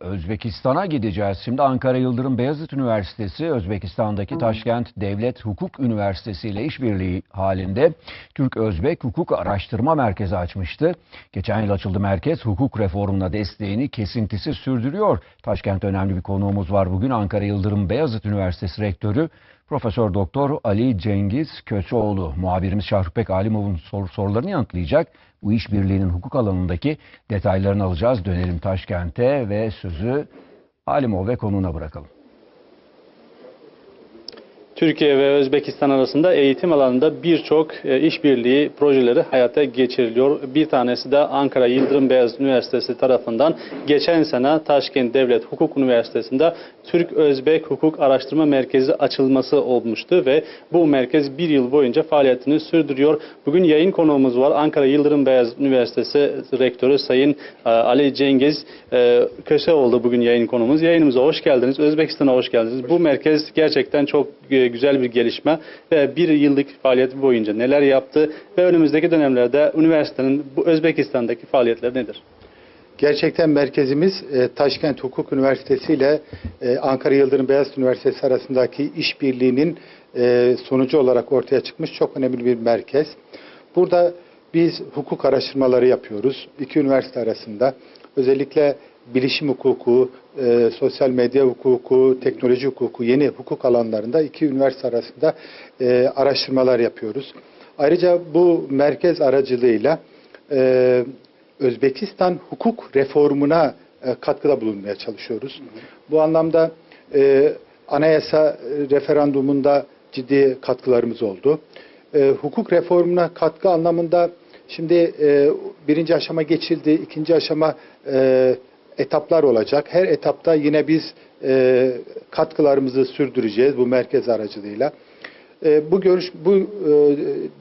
Özbekistan'a gideceğiz. Şimdi Ankara Yıldırım Beyazıt Üniversitesi, Özbekistan'daki Taşkent Devlet Hukuk Üniversitesi ile işbirliği halinde Türk-Özbek Hukuk Araştırma Merkezi açmıştı. Geçen yıl açıldı merkez, hukuk reformuna desteğini kesintisiz sürdürüyor. Taşkent önemli bir konuğumuz var bugün. Ankara Yıldırım Beyazıt Üniversitesi Rektörü Profesör Doktor Ali Cengiz Köseoğlu. Muhabirimiz Şahrupek Alimov'un sor- sorularını yanıtlayacak. Bu işbirliğinin hukuk alanındaki detaylarını alacağız. Dönelim Taşkent'e ve sözü Alimov ve konuğuna bırakalım. Türkiye ve Özbekistan arasında eğitim alanında birçok e, işbirliği projeleri hayata geçiriliyor. Bir tanesi de Ankara Yıldırım Beyazıt Üniversitesi tarafından geçen sene Taşkent Devlet Hukuk Üniversitesi'nde Türk-Özbek Hukuk Araştırma Merkezi açılması olmuştu ve bu merkez bir yıl boyunca faaliyetini sürdürüyor. Bugün yayın konuğumuz var. Ankara Yıldırım Beyazıt Üniversitesi Rektörü Sayın e, Ali Cengiz e, Köseoğlu bugün yayın konuğumuz. Yayınımıza hoş geldiniz. Özbekistan'a hoş geldiniz. Bu merkez gerçekten çok güzel bir gelişme ve bir yıllık faaliyet boyunca neler yaptı ve önümüzdeki dönemlerde üniversitenin bu Özbekistan'daki faaliyetleri nedir? Gerçekten merkezimiz e, Taşkent Hukuk Üniversitesi ile e, Ankara Yıldırım Beyazıt Üniversitesi arasındaki işbirliğinin e, sonucu olarak ortaya çıkmış çok önemli bir merkez. Burada biz hukuk araştırmaları yapıyoruz. İki üniversite arasında özellikle bilişim hukuku, e, sosyal medya hukuku, teknoloji hukuku, yeni hukuk alanlarında iki üniversite arasında e, araştırmalar yapıyoruz. Ayrıca bu merkez aracılığıyla e, Özbekistan hukuk reformuna e, katkıda bulunmaya çalışıyoruz. Bu anlamda e, anayasa referandumunda ciddi katkılarımız oldu. E, hukuk reformuna katkı anlamında şimdi e, birinci aşama geçildi, ikinci aşama e, etaplar olacak. Her etapta yine biz e, katkılarımızı sürdüreceğiz bu merkez aracılığıyla. E, bu görüş bu e,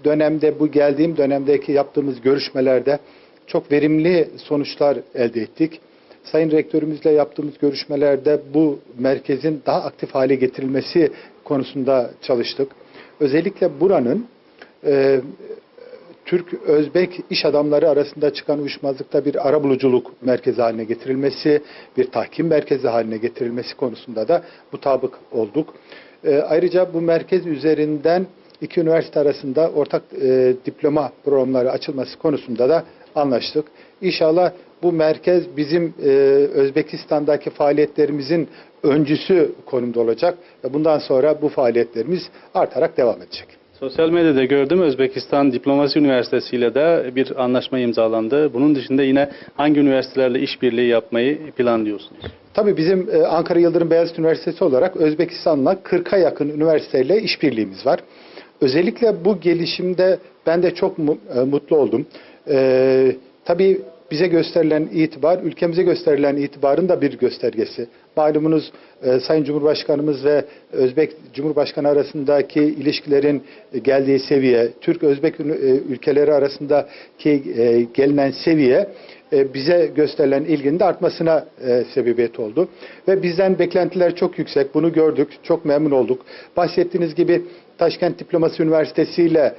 dönemde bu geldiğim dönemdeki yaptığımız görüşmelerde çok verimli sonuçlar elde ettik. Sayın Rektörümüzle yaptığımız görüşmelerde bu merkezin daha aktif hale getirilmesi konusunda çalıştık. Özellikle buranın e, Türk-Özbek iş adamları arasında çıkan uyuşmazlıkta bir arabuluculuk merkezi haline getirilmesi, bir tahkim merkezi haline getirilmesi konusunda da mutabık olduk. E, ayrıca bu merkez üzerinden iki üniversite arasında ortak e, diploma programları açılması konusunda da anlaştık. İnşallah bu merkez bizim e, Özbekistan'daki faaliyetlerimizin öncüsü konumda olacak ve bundan sonra bu faaliyetlerimiz artarak devam edecek. Sosyal medyada gördüm Özbekistan Diplomasi Üniversitesi ile de bir anlaşma imzalandı. Bunun dışında yine hangi üniversitelerle işbirliği yapmayı planlıyorsunuz? Tabii bizim e, Ankara Yıldırım Beyazıt Üniversitesi olarak Özbekistan'la 40'a yakın üniversiteyle işbirliğimiz var. Özellikle bu gelişimde ben de çok e, mutlu oldum. E, tabii bize gösterilen itibar, ülkemize gösterilen itibarın da bir göstergesi. Malumunuz e, Sayın Cumhurbaşkanımız ve Özbek Cumhurbaşkanı arasındaki ilişkilerin e, geldiği seviye, Türk-Özbek e, ülkeleri arasındaki gelinen seviye bize gösterilen ilginin de artmasına sebebiyet oldu. Ve bizden beklentiler çok yüksek. Bunu gördük. Çok memnun olduk. Bahsettiğiniz gibi Taşkent Diploması Üniversitesi ile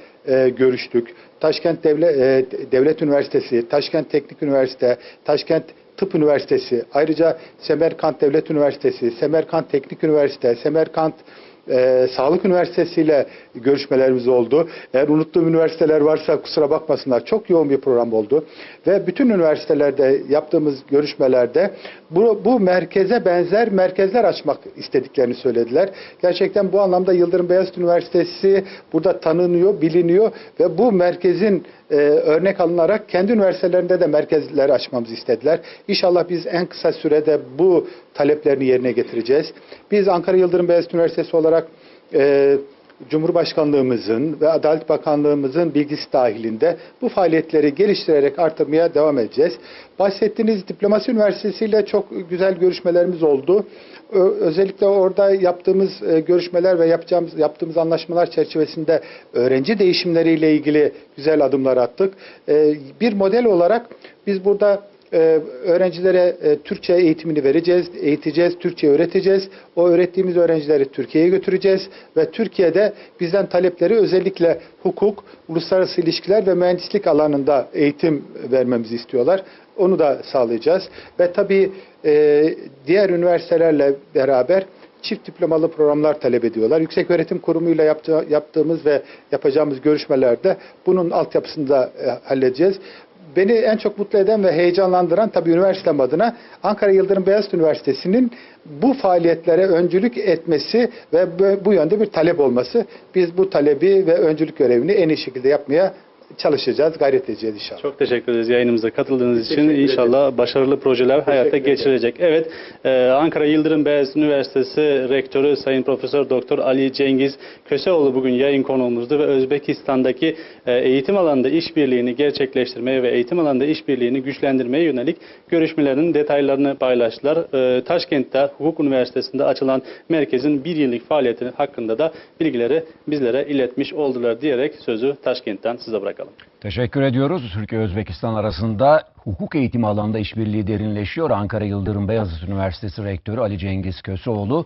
görüştük. Taşkent Devlet, Devlet Üniversitesi, Taşkent Teknik Üniversite, Taşkent Tıp Üniversitesi, ayrıca Semerkant Devlet Üniversitesi, Semerkant Teknik Üniversite, Semerkant e, Sağlık Üniversitesi ile görüşmelerimiz oldu. Eğer unuttuğum üniversiteler varsa kusura bakmasınlar. Çok yoğun bir program oldu. Ve bütün üniversitelerde yaptığımız görüşmelerde bu, bu merkeze benzer merkezler açmak istediklerini söylediler. Gerçekten bu anlamda Yıldırım Beyazıt Üniversitesi burada tanınıyor, biliniyor ve bu merkezin e, örnek alınarak kendi üniversitelerinde de merkezler açmamızı istediler. İnşallah biz en kısa sürede bu taleplerini yerine getireceğiz. Biz Ankara Yıldırım Beyazıt Üniversitesi olarak e, Cumhurbaşkanlığımızın ve Adalet Bakanlığımızın bilgisi dahilinde bu faaliyetleri geliştirerek artırmaya devam edeceğiz. Bahsettiğiniz Diplomasi Üniversitesi ile çok güzel görüşmelerimiz oldu. Özellikle orada yaptığımız e, görüşmeler ve yapacağımız yaptığımız anlaşmalar çerçevesinde öğrenci değişimleriyle ilgili güzel adımlar attık. E, Bir model olarak biz burada e, öğrencilere e, Türkçe eğitimini vereceğiz, eğiteceğiz, Türkçe öğreteceğiz. O öğrettiğimiz öğrencileri Türkiye'ye götüreceğiz ve Türkiye'de bizden talepleri özellikle hukuk, uluslararası ilişkiler ve mühendislik alanında eğitim vermemizi istiyorlar. Onu da sağlayacağız. Ve tabii e, diğer üniversitelerle beraber çift diplomalı programlar talep ediyorlar. Yüksek Öğretim Kurumu'yla yaptı- yaptığımız ve yapacağımız görüşmelerde bunun altyapısını da e, halledeceğiz. Beni en çok mutlu eden ve heyecanlandıran tabii üniversitem adına Ankara Yıldırım Beyazıt Üniversitesi'nin bu faaliyetlere öncülük etmesi ve bu- yönde bir talep olması. Biz bu talebi ve öncülük görevini en iyi şekilde yapmaya çalışacağız, gayret edeceğiz inşallah. Çok teşekkür ederiz yayınımıza katıldığınız için. Teşekkür ederim. İnşallah başarılı projeler hayata Teşekkür ederim. geçirecek. Evet, e, Ankara Yıldırım Beyazıt Üniversitesi Rektörü Sayın Profesör Doktor Ali Cengiz Köseoğlu bugün yayın konuğumuzdu ve Özbekistan'daki e, eğitim alanında işbirliğini gerçekleştirmeye ve eğitim alanında işbirliğini güçlendirmeye yönelik görüşmelerin detaylarını paylaştılar. E, Taşkent'te Hukuk Üniversitesi'nde açılan merkezin bir yıllık faaliyeti hakkında da bilgileri bizlere iletmiş oldular diyerek sözü Taşkent'ten size bırakalım. Teşekkür ediyoruz. Türkiye-Özbekistan arasında hukuk eğitimi alanında işbirliği derinleşiyor. Ankara Yıldırım Beyazıt Üniversitesi Rektörü Ali Cengiz Köseoğlu